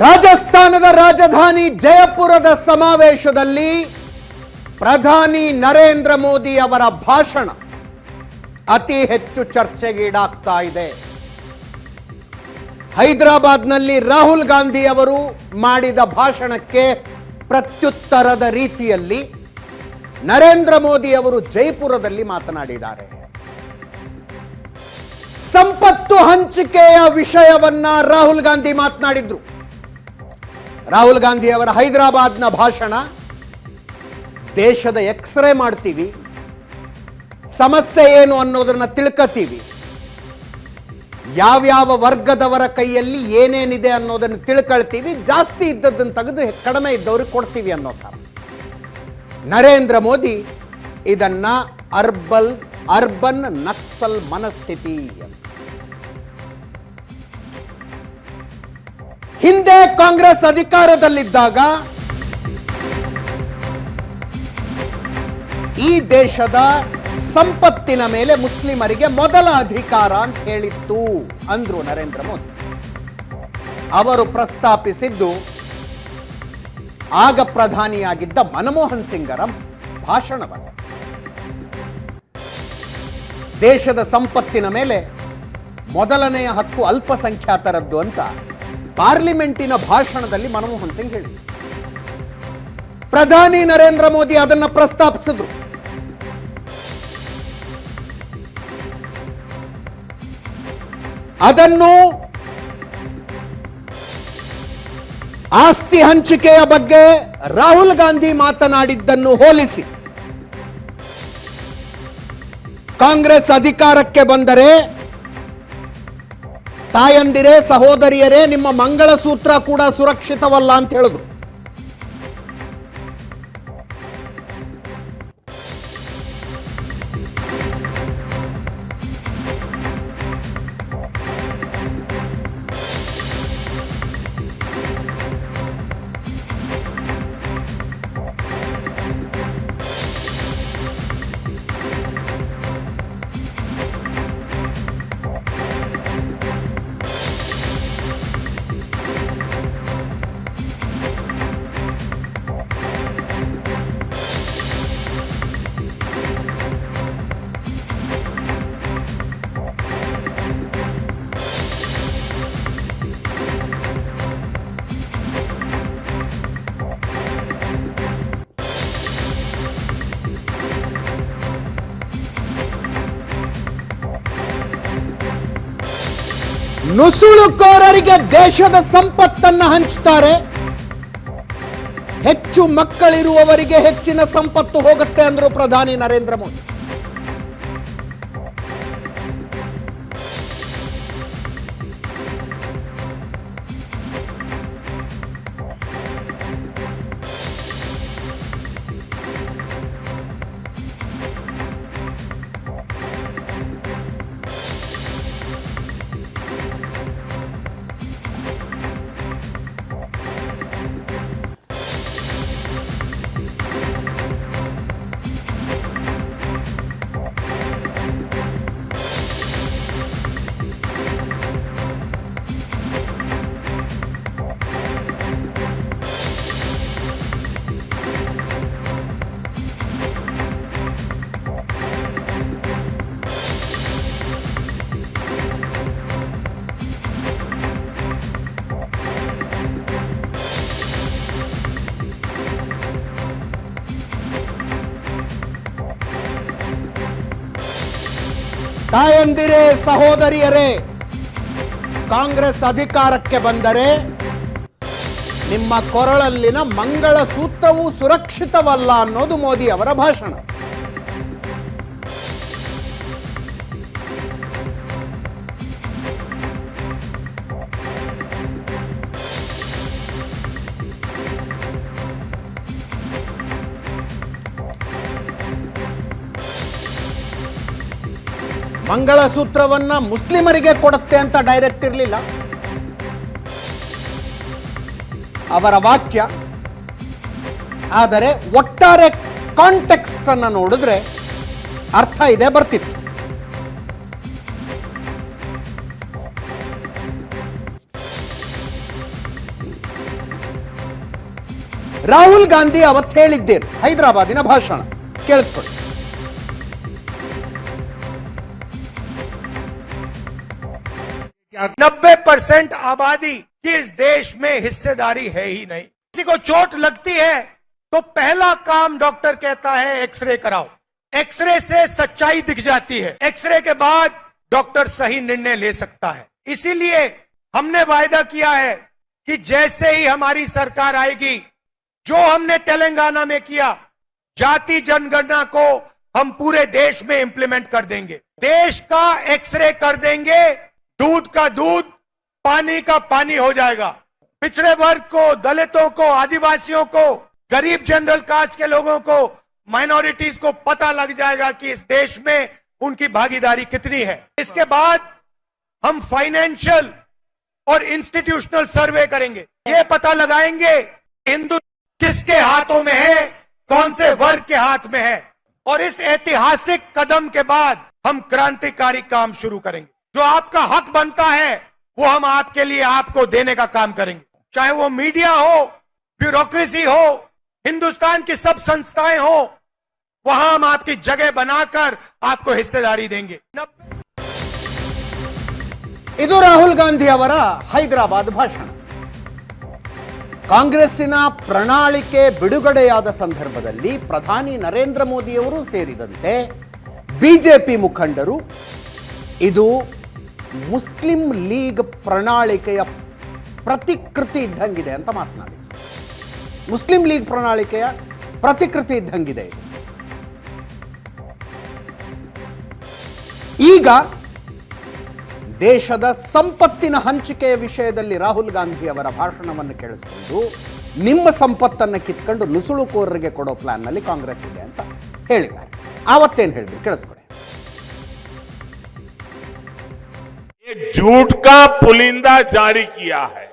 ರಾಜಸ್ಥಾನದ ರಾಜಧಾನಿ ಜಯಪುರದ ಸಮಾವೇಶದಲ್ಲಿ ಪ್ರಧಾನಿ ನರೇಂದ್ರ ಮೋದಿ ಅವರ ಭಾಷಣ. ಅತಿ ಹೆಚ್ಚು ಚರ್ಚೆಗೀಡಾಗ್ತಾ ಇದೆ. ಹೈದರಾಬಾದ್ನಲ್ಲಿ ರಾಹುಲ್ ಗಾಂಧಿ ಅವರು ಮಾಡಿದ ಭಾಷಣಕ್ಕೆ ಪ್ರತ್ಯುತ್ತರದ ರೀತಿಯಲ್ಲಿ ನರೇಂದ್ರ ಮೋದಿ ಅವರು ಜೈಪುರದಲ್ಲಿ ಮಾತನಾಡಿದ್ದಾರೆ. ಸಂಪತ್ತು ಹಂಚಿಕೆಯ ವಿಷಯವನ್ನ ರಾಹುಲ್ ಗಾಂಧಿ ಮಾತನಾಡಿದ್ರು. ರಾಹುಲ್ ಗಾಂಧಿ ಅವರ ಹೈದರಾಬಾದ್ನ ಭಾಷಣ. ದೇಶದ ಎಕ್ಸ್ರೇ ಮಾಡ್ತೀವಿ. ಸಮಸ್ಯೆ ಏನು ಅನ್ನೋದನ್ನ ತಿಳ್ಕತೀವಿ ಯಾವ್ಯಾವ ವರ್ಗದವರ ಕೈಯಲ್ಲಿ ಏನೇನಿದೆ ಅನ್ನೋದನ್ನು ತಿಳ್ಕೊಳ್ತೀವಿ. ಜಾಸ್ತಿ ಇದ್ದದ್ದನ್ನು ತೆಗೆದು ಕಡಿಮೆ ಇದ್ದವ್ರಿಗೆ ಕೊಡ್ತೀವಿ ಅನ್ನೋ ಥರ. ನರೇಂದ್ರ ಮೋದಿ ಇದನ್ನ ಅರ್ಬಲ್, ಅರ್ಬನ್ ನಕ್ಸಲ್ ಮನಸ್ಥಿತಿ ಹಿಂದೆ ಕಾಂಗ್ರೆಸ್ ಅಧಿಕಾರದಲ್ಲಿದ್ದಾಗ ಈ ದೇಶದ ಸಂಪತ್ತಿನ ಮೇಲೆ ಮುಸ್ಲಿಮರಿಗೆ ಮೊದಲ ಅಧಿಕಾರ ಅಂತ ಹೇಳಿತ್ತು ಅಂದ್ರು ನರೇಂದ್ರ ಮೋದಿ. ಅವರು ಪ್ರಸ್ತಾಪಿಸಿದ್ದು ಆಗ ಪ್ರಧಾನಿಯಾಗಿದ್ದ ಮನಮೋಹನ್ ಸಿಂಗರ ಭಾಷಣವನ್ನು. ದೇಶದ ಸಂಪತ್ತಿನ ಮೇಲೆ ಮೊದಲನೆಯ ಹಕ್ಕು ಅಲ್ಪಸಂಖ್ಯಾತರದ್ದು ಅಂತ ಪಾರ್ಲಿಮೆಂಟಿನ ಭಾಷಣದಲ್ಲಿ ಮನಮೋಹನ್ ಸಿಂಗ್ ಹೇಳಿದರು. ಪ್ರಧಾನಿ ನರೇಂದ್ರ ಮೋದಿ ಅದನ್ನು ಪ್ರಸ್ತಾಪಿಸಿದ್ರು. ಅದನ್ನು ಆಸ್ತಿ ಹಂಚಿಕೆಯ ಬಗ್ಗೆ ರಾಹುಲ್ ಗಾಂಧಿ ಮಾತನಾಡಿದ್ದನ್ನು ಹೋಲಿಸಿ. ಕಾಂಗ್ರೆಸ್ ಅಧಿಕಾರಕ್ಕೆ ಬಂದರೆ ತಾಯಂದಿರೇ ಸಹೋದರಿಯರೇ ನಿಮ್ಮ ಮಂಗಳಸೂತ್ರ ಕೂಡ ಸುರಕ್ಷಿತವಲ್ಲ ಅಂತ ಹೇಳಿದ್ರು. ನುಸುಳುಕೋರರಿಗೆ ದೇಶದ ಸಂಪತ್ತನ್ನು ಹಂಚ್ತಾರೆ. ಹೆಚ್ಚು ಮಕ್ಕಳಿರುವವರಿಗೆ ಹೆಚ್ಚಿನ ಸಂಪತ್ತು ಹೋಗುತ್ತೆ ಅಂದರು ಪ್ರಧಾನಿ ನರೇಂದ್ರ ಮೋದಿ. ತಾಯಂದಿರೇ ಸಹೋದರಿಯರೇ ಕಾಂಗ್ರೆಸ್ ಅಧಿಕಾರಕ್ಕೆ ಬಂದರೆ ನಿಮ್ಮ ಕೊರಳಲ್ಲಿನ ಮಂಗಳ ಸೂತ್ರವೂ ಸುರಕ್ಷಿತವಲ್ಲ ಅನ್ನೋದು ಮೋದಿ ಅವರ ಭಾಷಣ. ಮಂಗಳಸೂತ್ರವನ್ನ ಮುಸ್ಲಿಮರಿಗೆ ಕೊಡುತ್ತೆ ಅಂತ ಡೈರೆಕ್ಟ್ ಇರಲಿಲ್ಲ. ಅವರ ವಾಕ್ಯ. ಆದರೆ ಒಟ್ಟಾರೆ ಕಾಂಟೆಕ್ಸ್ಟ್ ಅನ್ನು ನೋಡಿದ್ರೆ ಅರ್ಥ ಇದೆ ಬರ್ತಿತ್ತು. ರಾಹುಲ್ ಗಾಂಧಿ ಅವತ್ತು ಹೇಳಿದ್ದೇನು ಹೈದರಾಬಾದಿನ ಭಾಷಣ. ಕೇಳಿಸ್ಕೊಳ್ಳಿ. नब्बे परसेंट आबादी की इस देश में हिस्सेदारी है ही नहीं। किसी को चोट लगती है तो पहला काम डॉक्टर कहता है, एक्सरे कराओ। एक्सरे से सच्चाई दिख जाती है। एक्सरे के बाद डॉक्टर सही निर्णय ले सकता है। इसीलिए हमने वायदा किया है कि जैसे ही हमारी सरकार आएगी, जो हमने तेलंगाना में किया, जाति जनगणना को हम पूरे देश में इंप्लीमेंट कर देंगे। देश का एक्सरे कर देंगे दूध का दूध पानी का पानी हो जाएगा। पिछड़े वर्ग को, दलितों को, आदिवासियों को, गरीब जनरल कास्ट के लोगों को माइनॉरिटीज को पता लग जाएगा कि इस देश में उनकी भागीदारी कितनी है। इसके बाद हम फाइनेंशियल और इंस्टीट्यूशनल सर्वे करेंगे। ये पता लगाएँगे हिंदू किसके हाथों में है, कौन से वर्ग के हाथ में है। और इस ऐतिहासिक कदम के बाद हम क्रांतिकारी काम शुरू करेंगे। जो आपका हक बनता है वो हम आपके लिए आपको देने का काम करेंगे चाहे वो मीडिया हो ब्यूरोक्रेसी हो हिंदुस्तान की सब संस्थाएं हो वहां हम आपकी जगह बनाकर आपको हिस्सेदारी देंगे नब्बे ಇದು ರಾಹುಲ್ ಗಾಂಧಿ ಅವರ ಹೈದರಾಬಾದ್ ಭಾಷಣ ಕಾಂಗ್ರೆಸ್ಸಿನ ಪ್ರಣಾಳಿಕೆ ಬಿಡುಗಡೆಯಾದ ಸಂದರ್ಭದಲ್ಲಿ ಪ್ರಧಾನಿ ನರೇಂದ್ರ ಮೋದಿಯವರು ಸೇರಿದಂತೆ ಬಿಜೆಪಿ ಮುಖಂಡರು ಇದು ಮುಸ್ಲಿಂ ಲೀಗ್ ಪ್ರಣಾಳಿಕೆಯ ಪ್ರತಿಕೃತಿ ಇದ್ದಂಗಿದೆ ಅಂತ ಮಾತನಾಡಿ. ಮುಸ್ಲಿಂ ಲೀಗ್ ಪ್ರಣಾಳಿಕೆಯ ಪ್ರತಿಕೃತಿ ಇದ್ದಂಗಿದೆ ಇದು. ಈಗ ದೇಶದ ಸಂಪತ್ತಿನ ಹಂಚಿಕೆಯ ವಿಷಯದಲ್ಲಿ ರಾಹುಲ್ ಗಾಂಧಿ ಅವರ ಭಾಷಣವನ್ನು ಕೇಳಿಸಿಕೊಂಡು ನಿಮ್ಮ ಸಂಪತ್ತನ್ನು ಕಿತ್ಕೊಂಡು ನುಸುಳುಕೋರರಿಗೆ ಕೊಡೋ ಪ್ಲಾನ್ನಲ್ಲಿ ಕಾಂಗ್ರೆಸ್ ಇದೆ ಅಂತ ಹೇಳಿದ್ದಾರೆ. ಆವತ್ತೇನು ಹೇಳಿದ್ರು ಕೇಳಿಸ್ಕೊಳ್ಳಿ झूठ का पुलिंदा जारी किया है,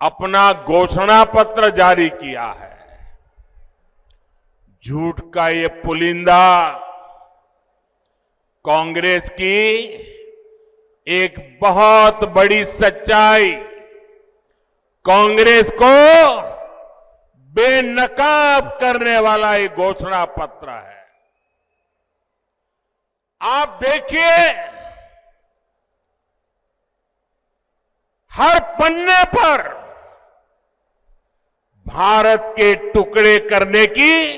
अपना घोषणा पत्र जारी किया है। झूठ का ये पुलिंदा कांग्रेस की एक बहुत बड़ी सच्चाई, कांग्रेस को बेनकाब करने वाला ये घोषणा पत्र है। आप देखिए हर पन्ने पर भारत के टुकड़े करने की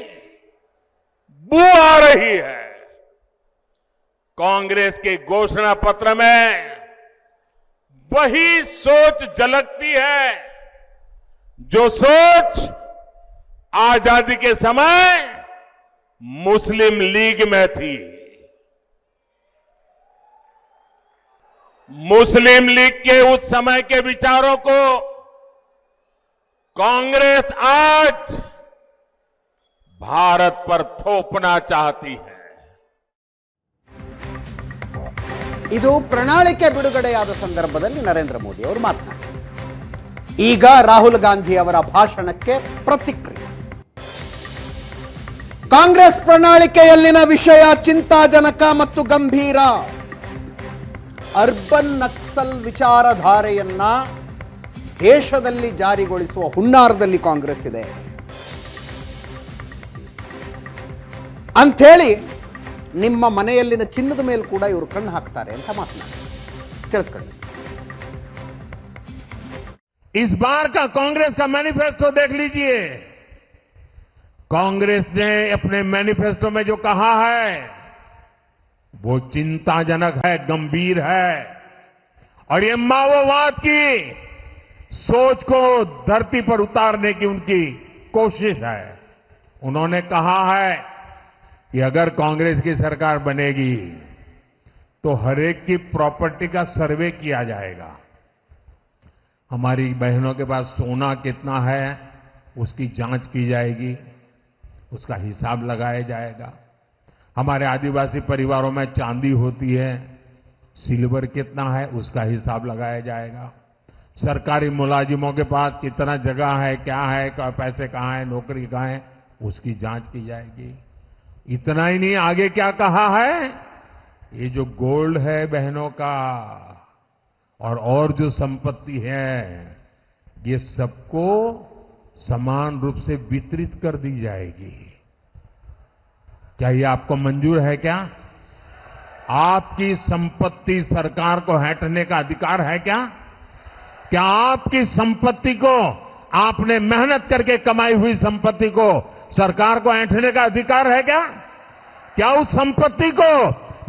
बू आ रही है। कांग्रेस के घोषणा पत्र में वही सोच झलकती है, जो सोच आज़ादी के समय मुस्लिम लीग में थी। मुस्लिम लीग के उस समय के विचारों को कांग्रेस आज भारत पर थोपना चाहती है ಇದು ಪ್ರಣಾಳಿಕೆ ಬಿಡುಗಡೆಯಾದ ಸಂದರ್ಭದಲ್ಲಿ ನರೇಂದ್ರ ಮೋದಿ ಅವರು ಮಾತನಾಡಿದರು ಈಗ ರಾಹುಲ್ ಗಾಂಧಿ ಅವರ ಭಾಷಣಕ್ಕೆ ಪ್ರತಿಕ್ರಿಯೆ ಕಾಂಗ್ರೆಸ್ ಪ್ರಣಾಳಿಕೆಯಲ್ಲಿನ ವಿಷಯ ಚಿಂತಾಜನಕ ಮತ್ತು ಗಂಭೀರ ಅರ್ಬನ್ ನಕ್ಸಲ್ ವಿಚಾರಧಾರೆಯನ್ನ ದೇಶದಲ್ಲಿ ಜಾರಿಗೊಳಿಸುವ ಹುನ್ನಾರದಲ್ಲಿ ಕಾಂಗ್ರೆಸ್ ಇದೆ ಅಂಥೇಳಿ ನಿಮ್ಮ ಮನೆಯಲ್ಲಿನ ಚಿನ್ನದ ಮೇಲೆ ಕೂಡ ಇವರು ಕಣ್ಣು ಹಾಕ್ತಾರೆ ಅಂತ ಮಾತನಾಡಿ ಕೇಳಿಸ್ಕೊಳ್ಳಿ इस बार का कांग्रेस का मैनिफेस्टो देख लीजिए कांग्रेस ने अपने मैनिफेस्टो में जो कहा है वो चिंताजनक है, गंभीर है। और ये माओवाद की सोच को धरती पर उतारने की उनकी कोशिश है। उन्होंने कहा है कि अगर कांग्रेस की सरकार बनेगी तो हरेक की प्रॉपर्टी का सर्वे किया जाएगा। हमारी बहनों के पास सोना कितना है, उसकी जाँच की जाएगी, उसका हिसाब लगाया जाएगा। हमारे आदिवासी परिवारों में चांदी होती है, सिल्वर कितना है, उसका हिसाब लगाया जाएगा। सरकारी मुलाजिमों के पास कितना जगह है, क्या है क्या पैसे कहाँ है, नौकरी कहाँ है, उसकी जाँच की जाएगी। इतना ही नहीं, आगे क्या कहा है? ये जो गोल्ड है बहनों का, और और जो संपत्ति है, ये सबको समान रूप से वितरित कर दी जाएगी। क्या ये आपको मंजूर है क्या? आपकी संपत्ति सरकार को हटने का अधिकार है क्या? क्या आपकी संपत्ति को, आपने मेहनत करके कमाई हुई संपत्ति को सरकार को ऐंठने का अधिकार है क्या? क्या उस संपत्ति को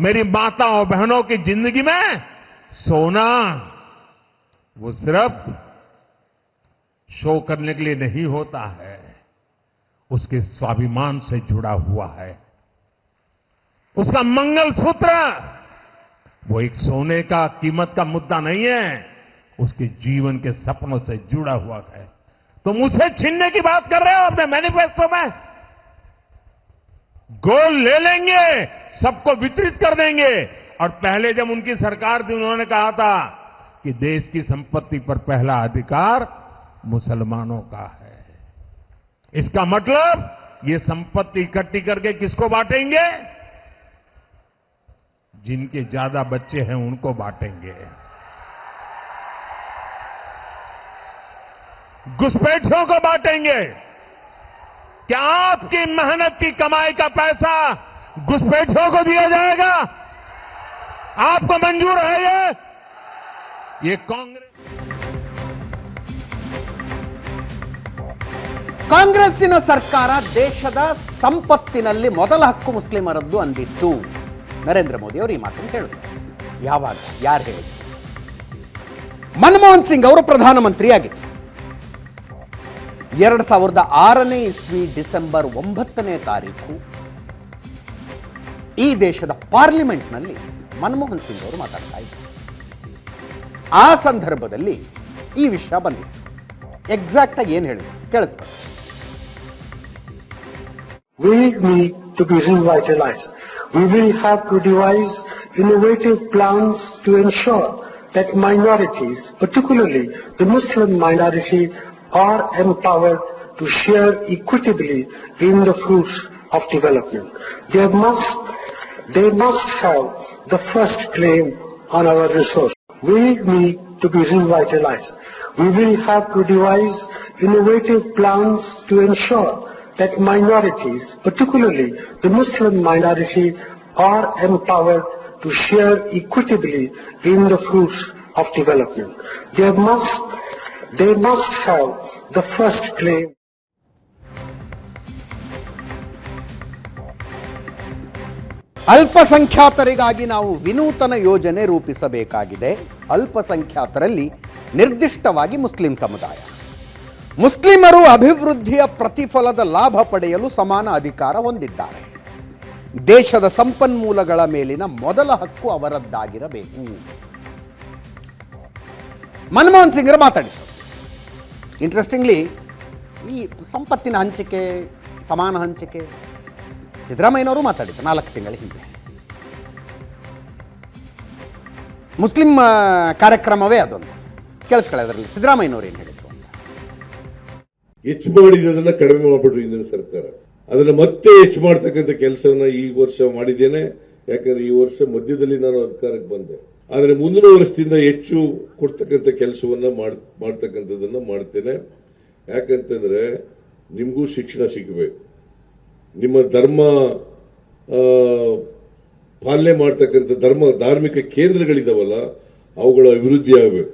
मेरी माताओं बहनों की ज़िंदगी में सोना, वो सिर्फ़ शो करने के लिए नहीं होता है, उसके स्वाभिमान से जुड़ा हुआ है। उसका मंगल सूत्र वो एक सोने का कीमत का मुद्दा नहीं है। उसके जीवन के सपनों से जुड़ा हुआ है। तुम उसे छीनने की बात कर रहे हो अपने मैनिफेस्टो में। गोल ले लेंगे, सबको वितरित कर देंगे। और पहले जब उनकी सरकार थी, उन्होंने कहा था कि देश की संपत्ति पर पहला अधिकार मुसलमानों का है। इसका मतलब ये संपत्ति इकट्ठी करके किसको बांटेंगे? जिनके ज्यादा बच्चे हैं उनको बांटेंगे घुसपैठियों को बांटेंगे क्या आपकी मेहनत की कमाई का पैसा घुसपैठियों को दिया जाएगा आपको मंजूर है ये ये कांग्रेस ಕಾಂಗ್ರೆಸ್ಸಿನ ಸರ್ಕಾರ ದೇಶದ ಸಂಪತ್ತಿನಲ್ಲಿ ಮೊದಲ ಹಕ್ಕು ಮುಸ್ಲಿಮರದ್ದು ಅಂದಿತ್ತು ನರೇಂದ್ರ ಮೋದಿ ಅವರು ಈ ಮಾತನ್ನು ಹೇಳುತ್ತಾರೆ. ಯಾವಾಗ? ಯಾರು ಹೇಳಿದ್ರು ಮನಮೋಹನ್ ಸಿಂಗ್ ಅವರು ಪ್ರಧಾನಮಂತ್ರಿ ಆಗಿದ್ರು ಎರಡು ಸಾವಿರದ ಆರನೇ ಇಸ್ವಿ ಡಿಸೆಂಬರ್ ಒಂಬತ್ತನೇ ತಾರೀಕು ಈ ದೇಶದ ಪಾರ್ಲಿಮೆಂಟ್ನಲ್ಲಿ ಮನಮೋಹನ್ ಸಿಂಗ್ ಅವರು ಮಾತಾಡ್ತಾ ಇದ್ರು. ಆ ಸಂದರ್ಭದಲ್ಲಿ ಈ ವಿಷಯ ಬಂದಿತ್ತು. ಎಕ್ಸಾಕ್ಟಾಗಿ ಏನು ಹೇಳಿದ್ರು? ಕೇಳಿಸ್ಕೊಳ್ಳಿ. We will have to devise innovative plans to ensure that minorities, particularly the Muslim minority, are empowered to share equitably in the fruits of development. They must, they must have the first claim on our resources. We need to be revitalized. We will have to devise innovative plans to ensure that minorities, particularly the Muslim minority, are empowered to share equitably in the fruits of development. They must, they must have the first claim ಅಲ್ಪಸಂಖ್ಯಾತರಿಗಾಗಿ ನಾವು ವಿನೂತನ ಯೋಜನೆ ರೂಪಿಸಬೇಕಾಗಿದೆ ಅಲ್ಪಸಂಖ್ಯಾತರಲ್ಲಿ ನಿರ್ದಿಷ್ಟವಾಗಿ Muslim ಸಮುದಾಯ ಮುಸ್ಲಿಮರು ಅಭಿವೃದ್ಧಿಯ ಪ್ರತಿಫಲದ ಲಾಭ ಪಡೆಯಲು ಸಮಾನ ಅಧಿಕಾರ ಹೊಂದಿದ್ದಾರೆ. ದೇಶದ ಸಂಪನ್ಮೂಲಗಳ ಮೇಲಿನ ಮೊದಲ ಹಕ್ಕು ಅವರದ್ದಾಗಿರಬೇಕು. ಮನಮೋಹನ್ ಸಿಂಗರು ಮಾತಾಡಿದರು ಇಂಟ್ರೆಸ್ಟಿಂಗ್ಲಿ ಈ ಸಂಪತ್ತಿನ ಹಂಚಿಕೆ, ಸಮಾನ ಹಂಚಿಕೆ, ಸಿದ್ದರಾಮಯ್ಯನವರು ಮಾತಾಡಿದ್ರು ನಾಲ್ಕು ತಿಂಗಳ ಹಿಂದೆ. ಮುಸ್ಲಿಂ ಕಾರ್ಯಕ್ರಮವೇ ಅದೊಂದು. ಕೇಳಿಸ್ಕೊಳ್ಳೋದ್ರಲ್ಲಿ ಸಿದ್ದರಾಮಯ್ಯನವರು ಏನು ಹೇಳಿದ್ರು? ಹೆಚ್ಚು ಮಾಡಿದ್ದನ್ನ ಕಡಿಮೆ ಮಾಡ್ಬಿಟ್ರು ಹಿಂದಿನ ಸರ್ಕಾರ. ಅದನ್ನ ಮತ್ತೆ ಹೆಚ್ಚು ಮಾಡ್ತಕ್ಕಂಥ ಕೆಲಸವನ್ನ ಈ ವರ್ಷ ಮಾಡಿದ್ದೇನೆ. ಯಾಕಂದ್ರೆ ಈ ವರ್ಷ ಮಧ್ಯದಲ್ಲಿ ನಾನು ಅಧಿಕಾರಕ್ಕೆ ಬಂದೆ. ಆದರೆ ಮುಂದಿನ ವರ್ಷದಿಂದ ಹೆಚ್ಚು ಕೊಡ್ತಕ್ಕಂಥ ಕೆಲಸವನ್ನ ಮಾಡ್- ಮಾಡ್ತಕ್ಕಂಥದ್ದನ್ನ ಮಾಡ್ತೇನೆ. ಯಾಕಂತಂದ್ರೆ ನಿಮಗೂ ಶಿಕ್ಷಣ ಸಿಗಬೇಕು. ನಿಮ್ಮ ಧರ್ಮ ಪಾಲನೆ ಮಾಡ್ತಕ್ಕಂಥ ಧರ್ಮ, ಧಾರ್ಮಿಕ ಕೇಂದ್ರಗಳಿದಾವಲ್ಲ, ಅವುಗಳ ಅಭಿವೃದ್ಧಿ ಆಗಬೇಕು.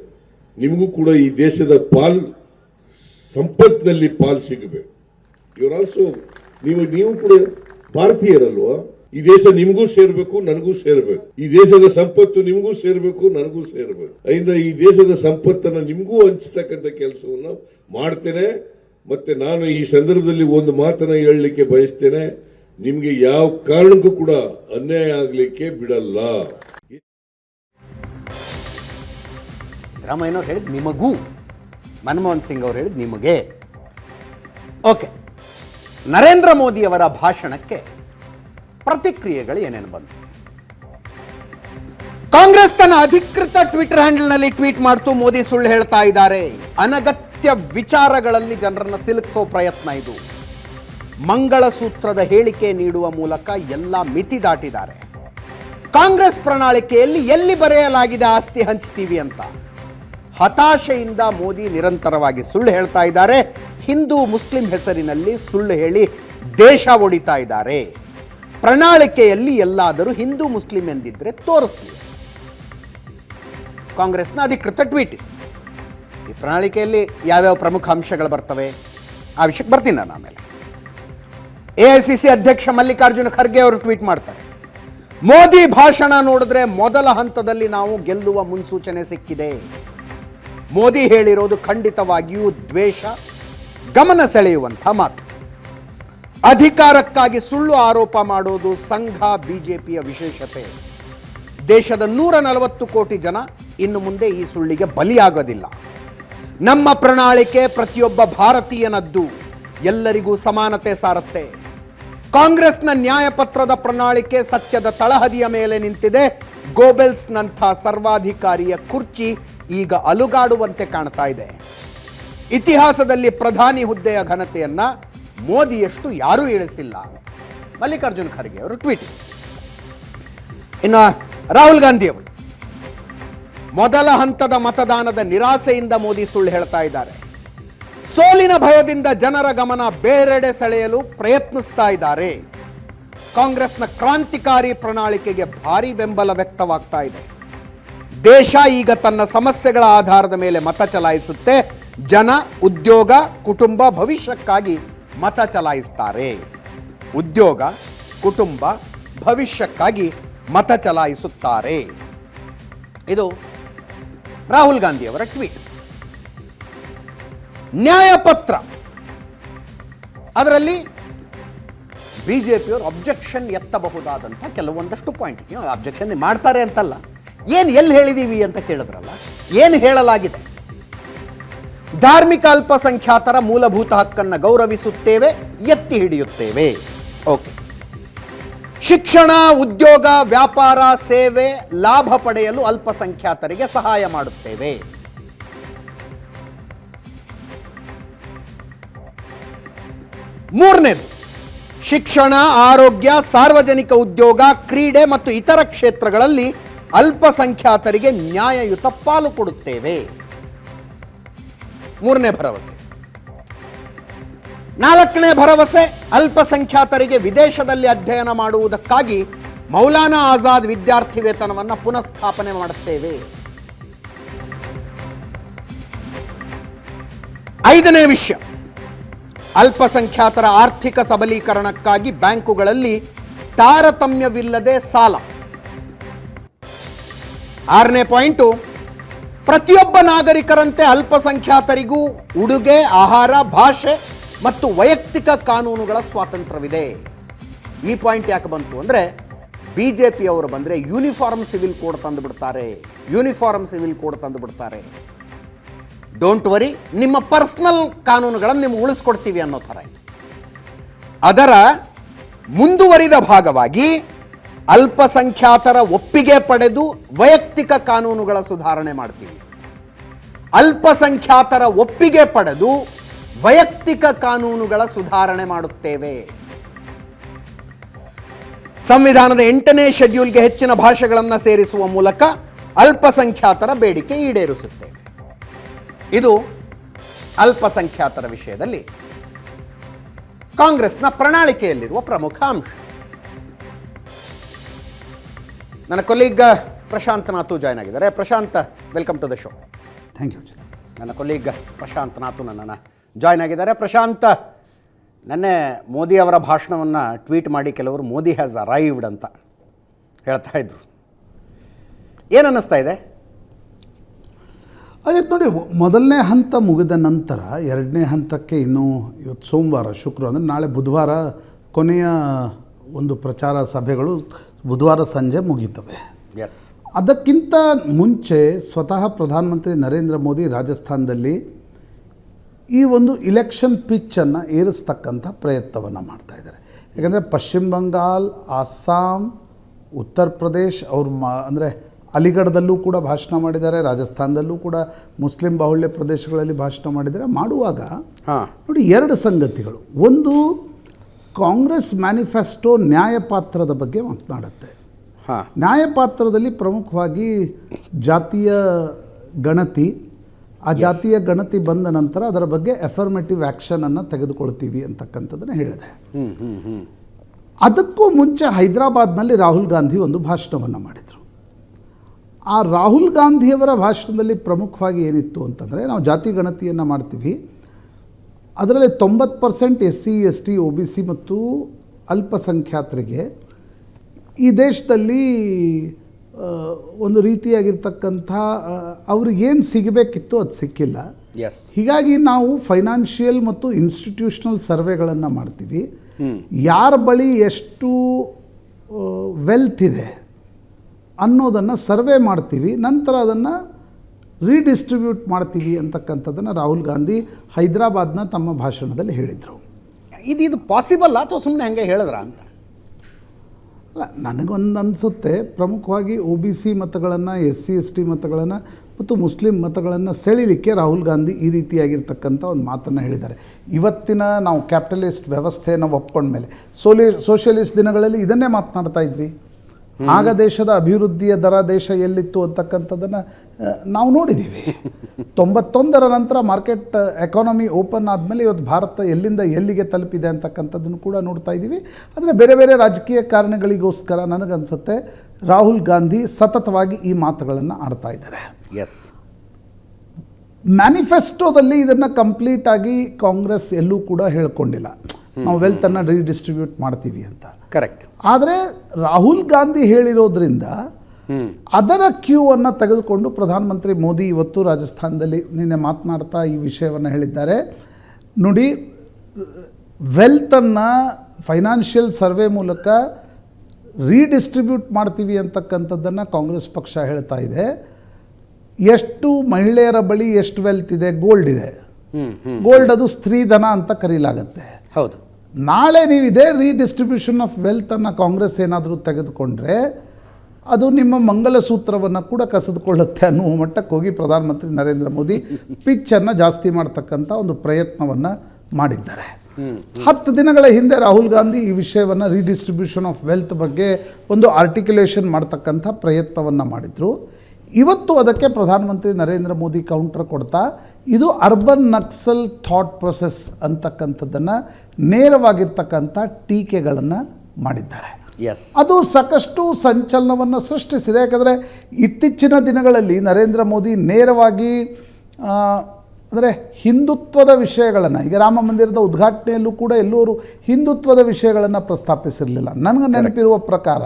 ನಿಮಗೂ ಕೂಡ ಈ ದೇಶದ ಪಾಲ್ ಸಂಪತ್ನಲ್ಲಿ ಪಾಲ್ ಸಿಗಬೇಕು. ಇವರು ಆಲ್ಸೋ ನೀವು ನೀವು ಕೂಡ ಭಾರತೀಯರಲ್ವಾ? ಈ ದೇಶ ನಿಮಗೂ ಸೇರ್ಬೇಕು, ನನಗೂ ಸೇರ್ಬೇಕು. ಈ ದೇಶದ ಸಂಪತ್ತು ನಿಮಗೂ ಸೇರ್ಬೇಕು, ನನಗೂ ಸೇರ್ಬೇಕು. ಅದರಿಂದ ಈ ದೇಶದ ಸಂಪತ್ತನ್ನು ನಿಮಗೂ ಹಂಚತಕ್ಕಂಥ ಕೆಲಸವನ್ನು ಮಾಡ್ತೇನೆ. ಮತ್ತೆ ನಾನು ಈ ಸಂದರ್ಭದಲ್ಲಿ ಒಂದು ಮಾತನ್ನ ಹೇಳಲಿಕ್ಕೆ ಬಯಸ್ತೇನೆ. ನಿಮಗೆ ಯಾವ ಕಾರಣಕ್ಕೂ ಕೂಡ ಅನ್ಯಾಯ ಆಗಲಿಕ್ಕೆ ಬಿಡಲ್ಲ. ಸಿದ್ದರಾಮಯ್ಯನವ್ರು ಹೇಳಿದ್ ನಿಮಗೂ ಮನಮೋಹನ್ ಸಿಂಗ್ ಅವರು ಹೇಳಿದ್ ನಿಮಗೆ. ಓಕೆ ನರೇಂದ್ರ ಮೋದಿಯವರ ಭಾಷಣಕ್ಕೆ ಪ್ರತಿಕ್ರಿಯೆಗಳು ಏನೇನು ಬಂತು? ಕಾಂಗ್ರೆಸ್ ತನ್ನ ಅಧಿಕೃತ ಟ್ವಿಟರ್ ಹ್ಯಾಂಡಲ್ನಲ್ಲಿ ಟ್ವೀಟ್ ಮಾಡ್ತು, ಮೋದಿ ಸುಳ್ಳು ಹೇಳ್ತಾ ಇದ್ದಾರೆ. ಅನಗತ್ಯ ವಿಚಾರಗಳಲ್ಲಿ ಜನರನ್ನ ಸಿಲುಕಿಸೋ ಪ್ರಯತ್ನ ಇದು. ಮಂಗಳಸೂತ್ರದ ಹೇಳಿಕೆ ನೀಡುವ ಮೂಲಕ ಎಲ್ಲ ಮಿತಿ ದಾಟಿದ್ದಾರೆ. ಕಾಂಗ್ರೆಸ್ ಪ್ರಣಾಳಿಕೆಯಲ್ಲಿ ಎಲ್ಲಿ ಬರೆಯಲಾಗಿದೆ ಆಸ್ತಿ ಹಂಚ್ತೀವಿ ಅಂತ? ಹತಾಶೆಯಿಂದ ಮೋದಿ ನಿರಂತರವಾಗಿ ಸುಳ್ಳು ಹೇಳ್ತಾ ಇದ್ದಾರೆ. ಹಿಂದೂ ಮುಸ್ಲಿಂ ಹೆಸರಿನಲ್ಲಿ ಸುಳ್ಳು ಹೇಳಿ ದೇಶ ಒಡಿತಾ ಇದ್ದಾರೆ. ಪ್ರಣಾಳಿಕೆಯಲ್ಲಿ ಎಲ್ಲಾದರೂ ಹಿಂದೂ ಮುಸ್ಲಿಂ ಎಂದಿದ್ದರೆ ತೋರಿಸ್ಲಿ ಕಾಂಗ್ರೆಸ್ನ ಅಧಿಕೃತ ಟ್ವೀಟ್ ಇದು. ಈ ಪ್ರಣಾಳಿಕೆಯಲ್ಲಿ ಯಾವ್ಯಾವ ಪ್ರಮುಖ ಅಂಶಗಳು ಬರ್ತವೆ? ಆ ವಿಷಯಕ್ಕೆ ಬರ್ತೀನಿ ನಾನು ಆಮೇಲೆ. ಎ ಐ ಸಿ ಸಿ ಅಧ್ಯಕ್ಷ ಮಲ್ಲಿಕಾರ್ಜುನ ಖರ್ಗೆ ಅವರು ಟ್ವೀಟ್ ಮಾಡ್ತಾರೆ. ಮೋದಿ ಭಾಷಣ ನೋಡಿದ್ರೆ ಮೊದಲ ಹಂತದಲ್ಲಿ ನಾವು ಗೆಲ್ಲುವ ಮುನ್ಸೂಚನೆ ಸಿಕ್ಕಿದೆ. ಮೋದಿ ಹೇಳಿರೋದು ಖಂಡಿತವಾಗಿಯೂ ದ್ವೇಷ, ಗಮನ ಸೆಳೆಯುವಂಥ ಮಾತು. ಅಧಿಕಾರಕ್ಕಾಗಿ ಸುಳ್ಳು ಆರೋಪ ಮಾಡೋದು ಸಂಘ, ಬಿಜೆಪಿಯ ವಿಶೇಷತೆ. ದೇಶದ ನೂರ ನಲವತ್ತು ಕೋಟಿ ಜನ ಇನ್ನು ಮುಂದೆ ಈ ಸುಳ್ಳಿಗೆ ಬಲಿಯಾಗೋದಿಲ್ಲ. ನಮ್ಮ ಪ್ರಣಾಳಿಕೆ ಪ್ರತಿಯೊಬ್ಬ ಭಾರತೀಯನದ್ದು ಎಲ್ಲರಿಗೂ ಸಮಾನತೆ ಸಾರತ್ತೆ. ಕಾಂಗ್ರೆಸ್ನ ನ್ಯಾಯಪತ್ರದ ಪ್ರಣಾಳಿಕೆ ಸತ್ಯದ ತಳಹದಿಯ ಮೇಲೆ ನಿಂತಿದೆ. ಗೋಬೆಲ್ಸ್ನಂಥ ಸರ್ವಾಧಿಕಾರಿಯ ಕುರ್ಚಿ ಈಗ ಅಲುಗಾಡುವಂತೆ ಕಾಣ್ತಾ ಇದೆ. ಇತಿಹಾಸದಲ್ಲಿ ಪ್ರಧಾನಿ ಹುದ್ದೆಯ ಘನತೆಯನ್ನ ಮೋದಿಯಷ್ಟು ಯಾರೂ ಇಳಿಸಿಲ್ಲ. ಮಲ್ಲಿಕಾರ್ಜುನ್ ಖರ್ಗೆ ಅವರು ಟ್ವೀಟ್ ಇನ್ನು ರಾಹುಲ್ ಗಾಂಧಿ ಅವರು. ಮೊದಲ ಹಂತದ ಮತದಾನದ ನಿರಾಸೆಯಿಂದ ಮೋದಿ ಸುಳ್ಳು ಹೇಳ್ತಾ ಇದ್ದಾರೆ. ಸೋಲಿನ ಭಯದಿಂದ ಜನರ ಗಮನ ಬೇರೆಡೆ ಸೆಳೆಯಲು ಪ್ರಯತ್ನಿಸ್ತಾ ಇದ್ದಾರೆ. ಕಾಂಗ್ರೆಸ್ನ ಕ್ರಾಂತಿಕಾರಿ ಪ್ರಣಾಳಿಕೆಗೆ ಭಾರಿ ಬೆಂಬಲ ವ್ಯಕ್ತವಾಗ್ತಾ ಇದೆ. ದೇಶ ಈಗ ತನ್ನ ಸಮಸ್ಯೆಗಳ ಆಧಾರದ ಮೇಲೆ ಮತ ಚಲಾಯಿಸುತ್ತೆ. ಜನ, ಉದ್ಯೋಗ, ಕುಟುಂಬ ಭವಿಷ್ಯಕ್ಕಾಗಿ ಮತ ಚಲಾಯಿಸ್ತಾರೆ. ಉದ್ಯೋಗ, ಕುಟುಂಬ ಭವಿಷ್ಯಕ್ಕಾಗಿ ಮತ ಚಲಾಯಿಸುತ್ತಾರೆ. ಇದು ರಾಹುಲ್ ಗಾಂಧಿ ಅವರ ಟ್ವೀಟ್. ನ್ಯಾಯಪತ್ರ. ಅದರಲ್ಲಿ ಬಿಜೆಪಿಯವರು ಅಬ್ಜೆಕ್ಷನ್ ಎತ್ತಬಹುದಾದಂಥ ಕೆಲವೊಂದಷ್ಟು ಪಾಯಿಂಟ್. ಅಬ್ಜೆಕ್ಷನ್ ಮಾಡ್ತಾರೆ ಅಂತಲ್ಲ. ಏನು ಎಲ್ಲಿ ಹೇಳಿದೀವಿ ಅಂತ ಕೇಳಿದ್ರಲ್ಲ? ಏನು ಹೇಳಲಾಗಿದೆ? ಧಾರ್ಮಿಕ ಅಲ್ಪಸಂಖ್ಯಾತರ ಮೂಲಭೂತ ಹಕ್ಕನ್ನು ಗೌರವಿಸುತ್ತೇವೆ, ಎತ್ತಿ ಹಿಡಿಯುತ್ತೇವೆ. ಓಕೆ ಶಿಕ್ಷಣ, ಉದ್ಯೋಗ, ವ್ಯಾಪಾರ, ಸೇವೆ, ಲಾಭ ಪಡೆಯಲು ಅಲ್ಪಸಂಖ್ಯಾತರಿಗೆ ಸಹಾಯ ಮಾಡುತ್ತೇವೆ. ಮೂರನೇದು, ಶಿಕ್ಷಣ, ಆರೋಗ್ಯ, ಸಾರ್ವಜನಿಕ ಉದ್ಯೋಗ, ಕ್ರೀಡೆ ಮತ್ತು ಇತರ ಕ್ಷೇತ್ರಗಳಲ್ಲಿ ಅಲ್ಪಸಂಖ್ಯಾತರಿಗೆ ನ್ಯಾಯಯುತ ಪಾಲು ಕೊಡುತ್ತೇವೆ. ಮೂರನೇ ಭರವಸೆ. ನಾಲ್ಕನೇ ಭರವಸೆ, ಅಲ್ಪಸಂಖ್ಯಾತರಿಗೆ ವಿದೇಶದಲ್ಲಿ ಅಧ್ಯಯನ ಮಾಡುವುದಕ್ಕಾಗಿ ಮೌಲಾನಾ ಆಜಾದ್ ವಿದ್ಯಾರ್ಥಿ ವೇತನವನ್ನು ಪುನಃಸ್ಥಾಪನೆ ಮಾಡುತ್ತೇವೆ. ಐದನೇ ವಿಷಯ, ಅಲ್ಪಸಂಖ್ಯಾತರ ಆರ್ಥಿಕ ಸಬಲೀಕರಣಕ್ಕಾಗಿ ಬ್ಯಾಂಕುಗಳಲ್ಲಿ ತಾರತಮ್ಯವಿಲ್ಲದೆ ಸಾಲ. ಆರನೇ ಪಾಯಿಂಟು, ಪ್ರತಿಯೊಬ್ಬ ನಾಗರಿಕರಂತೆ ಅಲ್ಪಸಂಖ್ಯಾತರಿಗೂ ಉಡುಗೆ, ಆಹಾರ, ಭಾಷೆ ಮತ್ತು ವೈಯಕ್ತಿಕ ಕಾನೂನುಗಳ ಸ್ವಾತಂತ್ರ್ಯವಿದೆ. ಈ ಪಾಯಿಂಟ್ ಯಾಕೆ ಬಂತು ಅಂದರೆ ಬಿ ಜೆ ಪಿಯವರು ಬಂದರೆ ಯೂನಿಫಾರ್ಮ್ ಸಿವಿಲ್ ಕೋಡ್ ತಂದು ಬಿಡ್ತಾರೆ. ಯೂನಿಫಾರ್ಮ್ ಸಿವಿಲ್ ಕೋಡ್ ತಂದು ಬಿಡ್ತಾರೆ. ಡೋಂಟ್ ವರಿ ನಿಮ್ಮ ಪರ್ಸ್ನಲ್ ಕಾನೂನುಗಳನ್ನು ನಿಮ್ಗೆ ಉಳಿಸ್ಕೊಡ್ತೀವಿ ಅನ್ನೋ ಥರ ಇದು. ಅದರ ಮುಂದುವರಿದ ಭಾಗವಾಗಿ ಅಲ್ಪಸಂಖ್ಯಾತರ ಒಪ್ಪಿಗೆ ಪಡೆದು ವೈಯಕ್ತಿಕ ಕಾನೂನುಗಳ ಸುಧಾರಣೆ ಮಾಡ್ತೀವಿ. ಅಲ್ಪಸಂಖ್ಯಾತರ ಒಪ್ಪಿಗೆ ಪಡೆದು ವೈಯಕ್ತಿಕ ಕಾನೂನುಗಳ ಸುಧಾರಣೆ ಮಾಡುತ್ತೇವೆ. ಸಂವಿಧಾನದ ಎಂಟನೇ ಶೆಡ್ಯೂಲ್ಗೆ ಹೆಚ್ಚಿನ ಭಾಷೆಗಳನ್ನು ಸೇರಿಸುವ ಮೂಲಕ ಅಲ್ಪಸಂಖ್ಯಾತರ ಬೇಡಿಕೆ ಈಡೇರಿಸುತ್ತೇವೆ. ಇದು ಅಲ್ಪಸಂಖ್ಯಾತರ ವಿಷಯದಲ್ಲಿ ಕಾಂಗ್ರೆಸ್ನ ಪ್ರಣಾಳಿಕೆಯಲ್ಲಿರುವ ಪ್ರಮುಖ ಅಂಶ. ನನ್ನ ಕೊಲೀಗ್ ಪ್ರಶಾಂತ್ ನಾಥು ಜಾಯ್ನ್ ಆಗಿದ್ದಾರೆ. Prashanth welcome to the show thank you ನನ್ನ ಕೊಲೀಗ್ ಪ್ರಶಾಂತ್ ನಾಥು ನನ್ನನ್ನು ಜಾಯ್ನ್ ಆಗಿದ್ದಾರೆ. ಪ್ರಶಾಂತ್ ನೆನ್ನೆ ಮೋದಿ ಅವರ ಭಾಷಣವನ್ನು ಟ್ವೀಟ್ ಮಾಡಿ ಕೆಲವರು ಮೋದಿ ಹ್ಯಾಸ್ ಅರೈವ್ಡ್ ಅಂತ ಹೇಳ್ತಾ ಇದ್ರು. ಏನು ಅನ್ನಿಸ್ತಾ ಇದೆ? ಅದೇ ನೋಡಿ ಮೊದಲನೇ ಹಂತ ಮುಗಿದ ನಂತರ ಎರಡನೇ ಹಂತಕ್ಕೆ ಇನ್ನೂ ಇವತ್ತು ಸೋಮವಾರ ಶುಕ್ರವಾರ ಅಂದರೆ ನಾಳೆ ಬುಧವಾರ ಕೊನೆಯ ಒಂದು ಪ್ರಚಾರ ಸಭೆಗಳು ಬುಧವಾರ ಸಂಜೆ ಮುಗೀತವೆ ಎಸ್ ಅದಕ್ಕಿಂತ ಮುಂಚೆ ಸ್ವತಃ ಪ್ರಧಾನಮಂತ್ರಿ ನರೇಂದ್ರ ಮೋದಿ ರಾಜಸ್ಥಾನದಲ್ಲಿ ಈ ಒಂದು ಇಲೆಕ್ಷನ್ ಪಿಚ್ಚನ್ನು ಏರಿಸ್ತಕ್ಕಂಥ ಪ್ರಯತ್ನವನ್ನು ಮಾಡ್ತಾ ಇದ್ದಾರೆ. ಯಾಕಂದರೆ ಪಶ್ಚಿಮ ಬಂಗಾಲ್ ಅಸ್ಸಾಂ ಉತ್ತರ ಪ್ರದೇಶ್ ಅವ್ರ ಮಾ ಅಂದರೆ ಅಲಿಗಢದಲ್ಲೂ ಕೂಡ ಭಾಷಣ ಮಾಡಿದ್ದಾರೆ ರಾಜಸ್ಥಾನದಲ್ಲೂ ಕೂಡ ಮುಸ್ಲಿಂ ಬಾಹುಳ್ಯ ಪ್ರದೇಶಗಳಲ್ಲಿ ಭಾಷಣ ಮಾಡಿದ್ದಾರೆ. ಮಾಡುವಾಗ ಹಾಂ. ನೋಡಿ ಎರಡು ಸಂಗತಿಗಳು. ಒಂದು ಕಾಂಗ್ರೆಸ್ ಮ್ಯಾನಿಫೆಸ್ಟೋ ನ್ಯಾಯಪಾತ್ರದ ಬಗ್ಗೆ ಮಾತನಾಡುತ್ತೆ. ಹಾಂ. ನ್ಯಾಯಪಾತ್ರದಲ್ಲಿ ಪ್ರಮುಖವಾಗಿ ಜಾತಿಯ ಗಣತಿ ಆ ಜಾತಿಯ ಗಣತಿ ಬಂದ ನಂತರ ಅದರ ಬಗ್ಗೆ ಎಫರ್ಮೇಟಿವ್ ಆ್ಯಕ್ಷನನ್ನು ತೆಗೆದುಕೊಳ್ತೀವಿ ಅಂತಕ್ಕಂಥದ್ದನ್ನು ಹೇಳಿದೆ. ಅದಕ್ಕೂ ಮುಂಚೆ ಹೈದರಾಬಾದ್ನಲ್ಲಿ ರಾಹುಲ್ ಗಾಂಧಿ ಒಂದು ಭಾಷಣವನ್ನು ಮಾಡಿದರು. ಆ ರಾಹುಲ್ ಗಾಂಧಿಯವರ ಭಾಷಣದಲ್ಲಿ ಪ್ರಮುಖವಾಗಿ ಏನಿತ್ತು ಅಂತಂದರೆ ನಾವು ಜಾತಿ ಗಣತಿಯನ್ನು ಮಾಡ್ತೀವಿ ಅದರಲ್ಲಿ ತೊಂಬತ್ತು percent S C S T O B C ಮತ್ತು ಅಲ್ಪಸಂಖ್ಯಾತರಿಗೆ ಈ ದೇಶದಲ್ಲಿ ಒಂದು ರೀತಿಯಾಗಿರ್ತಕ್ಕಂಥ ಅವ್ರಿಗೇನು ಸಿಗಬೇಕಿತ್ತು ಅದು ಸಿಕ್ಕಿಲ್ಲ. ಎಸ್ ಹೀಗಾಗಿ ನಾವು ಫೈನಾನ್ಷಿಯಲ್ ಮತ್ತು ಇನ್ಸ್ಟಿಟ್ಯೂಷನಲ್ ಸರ್ವೆಗಳನ್ನು ಮಾಡ್ತೀವಿ. ಯಾರ ಬಳಿ ಎಷ್ಟು ವೆಲ್ತ್ ಇದೆ ಅನ್ನೋದನ್ನು ಸರ್ವೆ ಮಾಡ್ತೀವಿ. ನಂತರ ಅದನ್ನು ರೀಡಿಸ್ಟ್ರಿಬ್ಯೂಟ್ ಮಾಡ್ತೀವಿ ಅಂತಕ್ಕಂಥದ್ದನ್ನು ರಾಹುಲ್ ಗಾಂಧಿ ಹೈದರಾಬಾದ್ನ ತಮ್ಮ ಭಾಷಣದಲ್ಲಿ ಹೇಳಿದರು. ಇದು ಇದು ಪಾಸಿಬಲ್ ಅಥವಾ ಸುಮ್ಮನೆ ಹಂಗೆ ಹೇಳಿದ್ರ ಅಂತ? ಅಲ್ಲ ನನಗೊಂದು ಅನಿಸುತ್ತೆ ಪ್ರಮುಖವಾಗಿ ಒ ಬಿ ಸಿ ಮತಗಳನ್ನು ಎಸ್ ಸಿ ಎಸ್ ಟಿ ಮತಗಳನ್ನು ಮತ್ತು ಮುಸ್ಲಿಂ ಮತಗಳನ್ನು ಸೆಳೀಲಿಕ್ಕೆ ರಾಹುಲ್ ಗಾಂಧಿ ಈ ರೀತಿಯಾಗಿರ್ತಕ್ಕಂಥ ಒಂದು ಮಾತನ್ನು ಹೇಳಿದ್ದಾರೆ. ಇವತ್ತಿನ ನಾವು ಕ್ಯಾಪಿಟಲಿಸ್ಟ್ ವ್ಯವಸ್ಥೆಯನ್ನು ಒಪ್ಕೊಂಡ್ಮೇಲೆ ಸೋಲಿ ಸೋಷಿಯಲಿಸ್ಟ್ ದಿನಗಳಲ್ಲಿ ಇದನ್ನೇ ಮಾತನಾಡ್ತಾ ಇದ್ವಿ. ಆಗ ದೇಶದ ಅಭಿವೃದ್ಧಿಯ ದರ ದೇಶ ಎಲ್ಲಿತ್ತು ಅಂತಕ್ಕಂಥದ್ದನ್ನು ನಾವು ನೋಡಿದ್ದೀವಿ ತೊಂಬತ್ತೊಂದರ ನಂತರ ಮಾರ್ಕೆಟ್ ಎಕಾನಮಿ ಓಪನ್ ಆದಮೇಲೆ ಇವತ್ತು ಭಾರತ ಎಲ್ಲಿಂದ ಎಲ್ಲಿಗೆ ತಲುಪಿದೆ ಅಂತಕ್ಕಂಥದ್ದನ್ನು ಕೂಡ ನೋಡ್ತಾ ಇದ್ದೀವಿ. ಆದರೆ ಬೇರೆ ಬೇರೆ ರಾಜಕೀಯ ಕಾರಣಗಳಿಗೋಸ್ಕರ ನನಗನ್ಸುತ್ತೆ ರಾಹುಲ್ ಗಾಂಧಿ ಸತತವಾಗಿ ಈ ಮಾತುಗಳನ್ನು ಆಡ್ತಾ ಇದ್ದಾರೆ. ಎಸ್. ಮ್ಯಾನಿಫೆಸ್ಟೋದಲ್ಲಿ ಇದನ್ನು ಕಂಪ್ಲೀಟಾಗಿ ಕಾಂಗ್ರೆಸ್ ಎಲ್ಲೂ ಕೂಡ ಹೇಳ್ಕೊಂಡಿಲ್ಲ. ನಾವು ವೆಲ್ತನ್ನು ರೀಡಿಸ್ಟ್ರಿಬ್ಯೂಟ್ ಮಾಡ್ತೀವಿ ಅಂತ. ಕರೆಕ್ಟ್. ಆದರೆ ರಾಹುಲ್ ಗಾಂಧಿ ಹೇಳಿರೋದ್ರಿಂದ ಅದರ ಕ್ಯೂ ಅನ್ನು ತೆಗೆದುಕೊಂಡು ಪ್ರಧಾನಮಂತ್ರಿ ಮೋದಿ ಇವತ್ತು ರಾಜಸ್ಥಾನದಲ್ಲಿ ನಿನ್ನೆ ಮಾತನಾಡ್ತಾ ಈ ವಿಷಯವನ್ನು ಹೇಳಿದ್ದಾರೆ. ನೋಡಿ ವೆಲ್ತನ್ನು ಫೈನಾನ್ಷಿಯಲ್ ಸರ್ವೆ ಮೂಲಕ ರೀಡಿಸ್ಟ್ರಿಬ್ಯೂಟ್ ಮಾಡ್ತೀವಿ ಅಂತಕ್ಕಂಥದ್ದನ್ನು ಕಾಂಗ್ರೆಸ್ ಪಕ್ಷ ಹೇಳ್ತಾ ಇದೆ. ಎಷ್ಟು ಮಹಿಳೆಯರ ಬಳಿ ಎಷ್ಟು ವೆಲ್ತ್ ಇದೆ ಗೋಲ್ಡ್ ಇದೆ. ಗೋಲ್ಡ್ ಅದು ಸ್ತ್ರೀಧನ ಅಂತ ಕರೀಲಾಗತ್ತೆ. ಹೌದು. ನಾಳೆ ನೀವು ಇದೇ ರೀಡಿಸ್ಟ್ರಿಬ್ಯೂಷನ್ ಆಫ್ ವೆಲ್ತನ್ನು ಕಾಂಗ್ರೆಸ್ ಏನಾದರೂ ತೆಗೆದುಕೊಂಡ್ರೆ ಅದು ನಿಮ್ಮ ಮಂಗಲಸೂತ್ರವನ್ನು ಕೂಡ ಕಸಿದುಕೊಳ್ಳುತ್ತೆ ಅನ್ನುವ ಮಟ್ಟಕ್ಕೆ ಹೋಗಿ ಪ್ರಧಾನಮಂತ್ರಿ ನರೇಂದ್ರ ಮೋದಿ ಪಿಚ್ಚನ್ನು ಜಾಸ್ತಿ ಮಾಡ್ತಕ್ಕಂಥ ಒಂದು ಪ್ರಯತ್ನವನ್ನು ಮಾಡಿದ್ದಾರೆ. ಹತ್ತು ದಿನಗಳ ಹಿಂದೆ ರಾಹುಲ್ ಗಾಂಧಿ ಈ ವಿಷಯವನ್ನು ರೀಡಿಸ್ಟ್ರಿಬ್ಯೂಷನ್ ಆಫ್ ವೆಲ್ತ್ ಬಗ್ಗೆ ಒಂದು ಆರ್ಟಿಕ್ಯುಲೇಷನ್ ಮಾಡ್ತಕ್ಕಂಥ ಪ್ರಯತ್ನವನ್ನು ಮಾಡಿದರು. ಇವತ್ತು ಅದಕ್ಕೆ ಪ್ರಧಾನಮಂತ್ರಿ ನರೇಂದ್ರ ಮೋದಿ ಕೌಂಟರ್ ಕೊಡ್ತಾ ಇದು ಅರ್ಬನ್ ನಕ್ಸಲ್ ಥಾಟ್ ಪ್ರೊಸೆಸ್ ಅಂತಕ್ಕಂಥದ್ದನ್ನು ನೇರವಾಗಿರ್ತಕ್ಕಂಥ ಟೀಕೆಗಳನ್ನು ಮಾಡಿದ್ದಾರೆ. ಎಸ್ ಅದು ಸಾಕಷ್ಟು ಸಂಚಲನವನ್ನು ಸೃಷ್ಟಿಸಿದೆ. ಯಾಕಂದರೆ ಇತ್ತೀಚಿನ ದಿನಗಳಲ್ಲಿ ನರೇಂದ್ರ ಮೋದಿ ನೇರವಾಗಿ ಅಂದರೆ ಹಿಂದುತ್ವದ ವಿಷಯಗಳನ್ನು ಈಗ ರಾಮ ಮಂದಿರದ ಉದ್ಘಾಟನೆಯಲ್ಲೂ ಕೂಡ ಎಲ್ಲರೂ ಹಿಂದುತ್ವದ ವಿಷಯಗಳನ್ನು ಪ್ರಸ್ತಾಪಿಸಿರಲಿಲ್ಲ. ನನಗೆ ನೆನಪಿರುವ ಪ್ರಕಾರ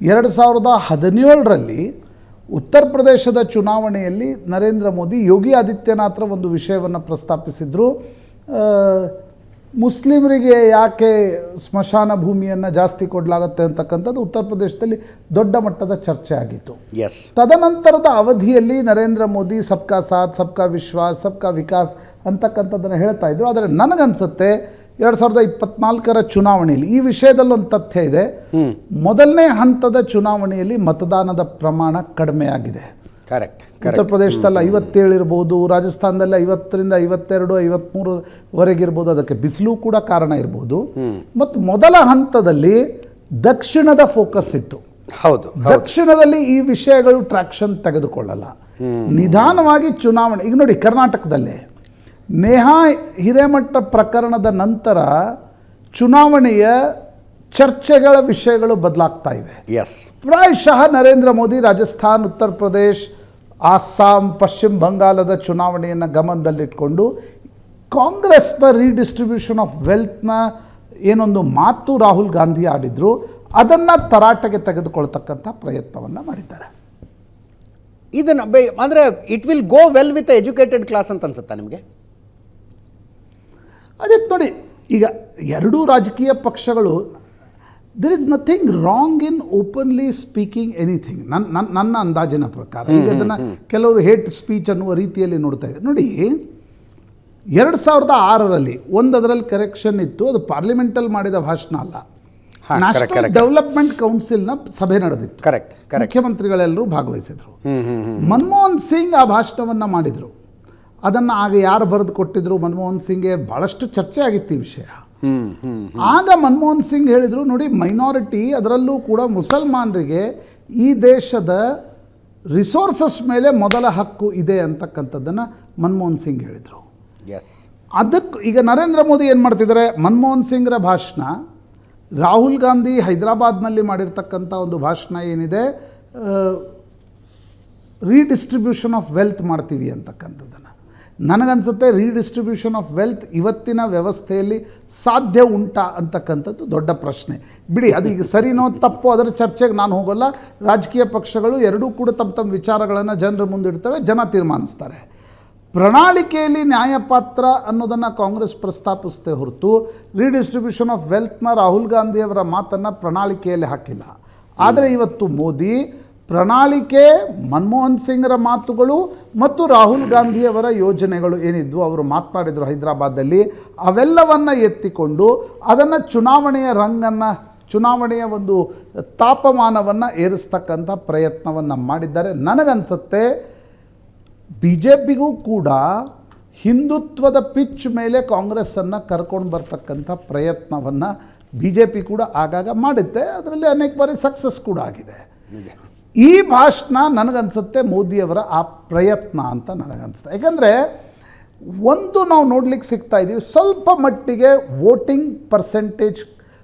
ಎರಡು ಸಾವಿರದ ಹದಿನೇಳರಲ್ಲಿ ಉತ್ತರ ಪ್ರದೇಶದ ಚುನಾವಣೆಯಲ್ಲಿ ನರೇಂದ್ರ ಮೋದಿ ಯೋಗಿ ಆದಿತ್ಯನಾಥ್ರ ಒಂದು ವಿಷಯವನ್ನು ಪ್ರಸ್ತಾಪಿಸಿದ್ರು. ಮುಸ್ಲಿಮರಿಗೆ ಯಾಕೆ ಸ್ಮಶಾನ ಭೂಮಿಯನ್ನು ಜಾಸ್ತಿ ಕೊಡಲಾಗುತ್ತೆ ಅಂತಕ್ಕಂಥದ್ದು ಉತ್ತರ ಪ್ರದೇಶದಲ್ಲಿ ದೊಡ್ಡ ಮಟ್ಟದ ಚರ್ಚೆ ಆಗಿತ್ತು. ಎಸ್ ತದನಂತರದ ಅವಧಿಯಲ್ಲಿ ನರೇಂದ್ರ ಮೋದಿ ಸಬ್ಕಾ ಸಾಥ್ ಸಬ್ಕಾ ವಿಶ್ವಾಸ್ ಸಬ್ಕಾ ವಿಕಾಸ್ ಅಂತಕ್ಕಂಥದ್ದನ್ನು ಹೇಳ್ತಾ ಇದ್ರು. ಆದರೆ ನನಗನ್ಸುತ್ತೆ ಎರಡು ಸಾವಿರದ ಇಪ್ಪತ್ನಾಲ್ಕರ ಚುನಾವಣೆಯಲ್ಲಿ ಈ ವಿಷಯದಲ್ಲೊಂದು ತಥ್ಯ ಇದೆ. ಮೊದಲನೇ ಹಂತದ ಚುನಾವಣೆಯಲ್ಲಿ ಮತದಾನದ ಪ್ರಮಾಣ ಕಡಿಮೆಯಾಗಿದೆ ಕರೆಕ್ಟ್ ಉತ್ತರ ಪ್ರದೇಶದಲ್ಲಿ ಐವತ್ತೇಳು ಇರ್ಬೋದು ರಾಜಸ್ಥಾನದಲ್ಲಿ ಐವತ್ತರಿಂದ ಐವತ್ತೆರಡು ಐವತ್ತ್ಮೂರವರೆಗೆ ಇರ್ಬೋದು ಅದಕ್ಕೆ ಬಿಸಿಲು ಕೂಡ ಕಾರಣ ಇರ್ಬೋದು. ಮತ್ತು ಮೊದಲ ಹಂತದಲ್ಲಿ ದಕ್ಷಿಣದ ಫೋಕಸ್ ಇತ್ತು. ಹೌದು ದಕ್ಷಿಣದಲ್ಲಿ ಈ ವಿಷಯಗಳು ಟ್ರಾಕ್ಷನ್ ತೆಗೆದುಕೊಳ್ಳಲ್ಲ. ನಿಧಾನವಾಗಿ ಚುನಾವಣೆ ಈಗ ನೋಡಿ ಕರ್ನಾಟಕದಲ್ಲಿ. ನೇಹಾ ಹಿರೇಮಠ ಪ್ರಕರಣದ ನಂತರ ಚುನಾವಣೆಯ ಚರ್ಚೆಗಳ ವಿಷಯಗಳು ಬದಲಾಗ್ತಾ ಇವೆ. ಎಸ್ ಪ್ರಾಯಶಃ ನರೇಂದ್ರ ಮೋದಿ ರಾಜಸ್ಥಾನ್ ಉತ್ತರ ಪ್ರದೇಶ್ ಅಸ್ಸಾಂ ಪಶ್ಚಿಮ ಬಂಗಾಲದ ಚುನಾವಣೆಯನ್ನು ಗಮನದಲ್ಲಿಟ್ಕೊಂಡು ಕಾಂಗ್ರೆಸ್ನ ರೀಡಿಸ್ಟ್ರಿಬ್ಯೂಷನ್ ಆಫ್ ವೆಲ್ತ್ನ ಏನೊಂದು ಮಾತು ರಾಹುಲ್ ಗಾಂಧಿ ಆಡಿದ್ರು ಅದನ್ನು ತರಾಟೆಗೆ ತೆಗೆದುಕೊಳ್ತಕ್ಕಂಥ ಪ್ರಯತ್ನವನ್ನು ಮಾಡಿದ್ದಾರೆ. ಇದನ್ನು ಅಂದರೆ it will go well with educated class ಅಂತ ಅನ್ಸುತ್ತಾ ನಿಮಗೆ? ಅದೇ ನೋಡಿ ಈಗ ಎರಡೂ ರಾಜಕೀಯ ಪಕ್ಷಗಳು there is nothing wrong in openly speaking anything ನನ್ನ ನನ್ನ ನನ್ನ ಅಂದಾಜಿನ ಪ್ರಕಾರ. ಈಗ ಅದನ್ನು ಕೆಲವರು ಹೇಟ್ ಸ್ಪೀಚ್ ಅನ್ನುವ ರೀತಿಯಲ್ಲಿ ನೋಡ್ತಾ ಇದ್ದಾರೆ. ನೋಡಿ ಎರಡು ಸಾವಿರದ ಆರರಲ್ಲಿ ಒಂದು ಅದರಲ್ಲಿ ಕರೆಕ್ಷನ್ ಇತ್ತು ಅದು ಪಾರ್ಲಿಮೆಂಟಲ್ಲಿ ಮಾಡಿದ ಭಾಷಣ ಅಲ್ಲ. ನ್ಯಾಷನಲ್. ಡೆವಲಪ್ಮೆಂಟ್ ಕೌನ್ಸಿಲ್ನ ಸಭೆ ನಡೆದಿತ್ತು. ಕರೆಕ್ಟ್ ಕರೆಕ್ಟ್ ಮುಖ್ಯಮಂತ್ರಿಗಳೆಲ್ಲರೂ ಭಾಗವಹಿಸಿದರು. ಮನಮೋಹನ್ ಸಿಂಗ್ ಆ ಭಾಷಣವನ್ನು ಮಾಡಿದರು. ಅದನ್ನು ಆಗ ಯಾರು ಬರೆದು ಕೊಟ್ಟಿದ್ರು? ಮನಮೋಹನ್ ಸಿಂಗ್ಗೆ ಭಾಳಷ್ಟು ಚರ್ಚೆ ಆಗಿತ್ತು ಈ ವಿಷಯ. ಆಗ ಮನಮೋಹನ್ ಸಿಂಗ್ ಹೇಳಿದರು ನೋಡಿ ಮೈನಾರಿಟಿ ಅದರಲ್ಲೂ ಕೂಡ ಮುಸಲ್ಮಾನರಿಗೆ ಈ ದೇಶದ ರಿಸೋರ್ಸಸ್ ಮೇಲೆ ಮೊದಲ ಹಕ್ಕು ಇದೆ ಅಂತಕ್ಕಂಥದ್ದನ್ನು ಮನಮೋಹನ್ ಸಿಂಗ್ ಹೇಳಿದರು. ಎಸ್ ಅದಕ್ಕೆ ಈಗ ನರೇಂದ್ರ ಮೋದಿ ಏನು ಮಾಡ್ತಿದ್ದಾರೆ ಮನಮೋಹನ್ ಸಿಂಗ್ರ ಭಾಷಣ ರಾಹುಲ್ ಗಾಂಧಿ ಹೈದರಾಬಾದ್ನಲ್ಲಿ ಮಾಡಿರ್ತಕ್ಕಂಥ ಒಂದು ಭಾಷಣ ಏನಿದೆ? ರೀಡಿಸ್ಟ್ರಿಬ್ಯೂಷನ್ ಆಫ್ ವೆಲ್ತ್ ಮಾಡ್ತೀವಿ ಅಂತಕ್ಕಂಥದ್ದನ್ನು. ನನಗನ್ಸುತ್ತೆ ರೀಡಿಸ್ಟ್ರಿಬ್ಯೂಷನ್ ಆಫ್ ವೆಲ್ತ್ ಇವತ್ತಿನ ವ್ಯವಸ್ಥೆಯಲ್ಲಿ ಸಾಧ್ಯ ಉಂಟಾ ಅಂತಕ್ಕಂಥದ್ದು ದೊಡ್ಡ ಪ್ರಶ್ನೆ. ಬಿಡಿ, ಅದು ಈಗ ಸರಿನೋ ತಪ್ಪು ಅದರ ಚರ್ಚೆಗೆ ನಾನು ಹೋಗಲ್ಲ. ರಾಜಕೀಯ ಪಕ್ಷಗಳು ಎರಡೂ ಕೂಡ ತಮ್ಮ ತಮ್ಮ ವಿಚಾರಗಳನ್ನು ಜನರ ಮುಂದಿಡ್ತವೆ, ಜನ ತೀರ್ಮಾನಿಸ್ತಾರೆ. ಪ್ರಣಾಳಿಕೆಯಲ್ಲಿ ನ್ಯಾಯಪಾತ್ರ ಅನ್ನೋದನ್ನು ಕಾಂಗ್ರೆಸ್ ಪ್ರಸ್ತಾಪಿಸುತ್ತೆ ಹೊರತು ರೀಡಿಸ್ಟ್ರಿಬ್ಯೂಷನ್ ಆಫ್ ವೆಲ್ತ್ನ ರಾಹುಲ್ ಗಾಂಧಿಯವರ ಮಾತನ್ನು ಪ್ರಣಾಳಿಕೆಯಲ್ಲಿ ಹಾಕಿಲ್ಲ. ಆದರೆ ಇವತ್ತು ಮೋದಿ ಪ್ರಣಾಳಿಕೆ ಮನಮೋಹನ್ ಸಿಂಗ್ರ ಮಾತುಗಳು ಮತ್ತು ರಾಹುಲ್ ಗಾಂಧಿಯವರ ಯೋಜನೆಗಳು ಏನಿದ್ವು, ಅವರು ಮಾತನಾಡಿದರು ಹೈದರಾಬಾದಲ್ಲಿ ಅವೆಲ್ಲವನ್ನು ಎತ್ತಿಕೊಂಡು ಅದನ್ನು ಚುನಾವಣೆಯ ರಂಗನ್ನು, ಚುನಾವಣೆಯ ಒಂದು ತಾಪಮಾನವನ್ನು ಏರಿಸ್ತಕ್ಕಂಥ ಪ್ರಯತ್ನವನ್ನು ಮಾಡಿದ್ದಾರೆ. ನನಗನ್ಸುತ್ತೆ ಬಿ ಜೆ ಪಿಗೂ ಕೂಡ ಹಿಂದುತ್ವದ ಪಿಚ್ ಮೇಲೆ ಕಾಂಗ್ರೆಸ್ಸನ್ನು ಕರ್ಕೊಂಡು ಬರ್ತಕ್ಕಂಥ ಪ್ರಯತ್ನವನ್ನು ಬಿ ಜೆ ಪಿ ಕೂಡ ಆಗಾಗ ಮಾಡುತ್ತೆ. ಅದರಲ್ಲಿ ಅನೇಕ ಬಾರಿ ಸಕ್ಸಸ್ ಕೂಡ ಆಗಿದೆ. ಈ ಭಾಷಣ ನನಗನ್ಸುತ್ತೆ ಮೋದಿಯವರ ಆ ಪ್ರಯತ್ನ ಅಂತ ನನಗನ್ಸುತ್ತೆ. ಯಾಕಂದರೆ ಒಂದು ನಾವು ನೋಡ್ಲಿಕ್ಕೆ ಸಿಗ್ತಾ ಇದ್ದೀವಿ ಸ್ವಲ್ಪ ಮಟ್ಟಿಗೆ ವೋಟಿಂಗ್ ಪರ್ಸೆಂಟೇಜ್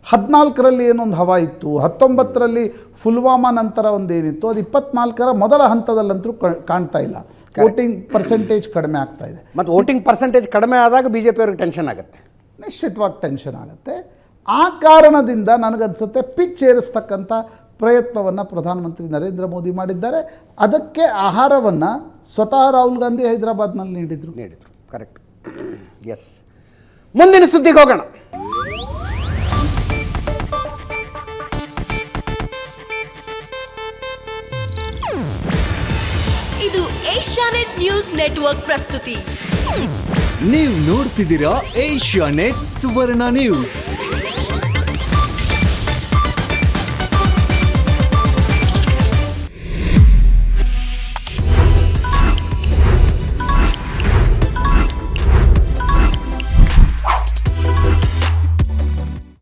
ಹದಿನಾಲ್ಕರಲ್ಲಿ ಏನೊಂದು ಹವಾ ಇತ್ತು ಹತ್ತೊಂಬತ್ತರಲ್ಲಿ ಫುಲ್ವಾಮಾ ನಂತರ ಒಂದು ಏನಿತ್ತು ಅದು ಇಪ್ಪತ್ನಾಲ್ಕರ ಮೊದಲ ಹಂತದಲ್ಲಂತೂ ಕಾಣ್ತಾ ಇಲ್ಲ. ವೋಟಿಂಗ್ ಪರ್ಸೆಂಟೇಜ್ ಕಡಿಮೆ ಆಗ್ತಾ ಇದೆ. ಮತ್ತು ವೋಟಿಂಗ್ ಪರ್ಸೆಂಟೇಜ್ ಕಡಿಮೆ ಆದಾಗ ಬಿ ಜೆ ಪಿಯವ್ರಿಗೆ ಟೆನ್ಷನ್ ಆಗುತ್ತೆ. ನಿಶ್ಚಿತವಾಗಿ ಟೆನ್ಷನ್ ಆಗುತ್ತೆ. ಆ ಕಾರಣದಿಂದ ನನಗನ್ಸುತ್ತೆ ಪಿಚ್ ಏರಿಸ್ತಕ್ಕಂಥ ಪ್ರಯತ್ನವನ್ನು ಪ್ರಧಾನಮಂತ್ರಿ ನರೇಂದ್ರ ಮೋದಿ ಮಾಡಿದ್ದಾರೆ. ಅದಕ್ಕೆ ಆಹಾರವನ್ನು ಸ್ವತಃ ರಾಹುಲ್ ಗಾಂಧಿ ಹೈದರಾಬಾದ್ನಲ್ಲಿ ನೀಡಿದರು. ನೀಡಿದರು. ಕರೆಕ್ಟ್ ಎಸ್ ಮುಂದಿನ ಸುದ್ದಿಗೆ ಹೋಗೋಣ. ಇದು ಏಷ್ಯಾನೆಟ್ ನ್ಯೂಸ್ ನೆಟ್ವರ್ಕ್ ಪ್ರಸ್ತುತಿ. ನೀವು ನೋಡ್ತಿದ್ದೀರಾ ಏಷ್ಯಾನೆಟ್ ಸುವರ್ಣ ನ್ಯೂಸ್.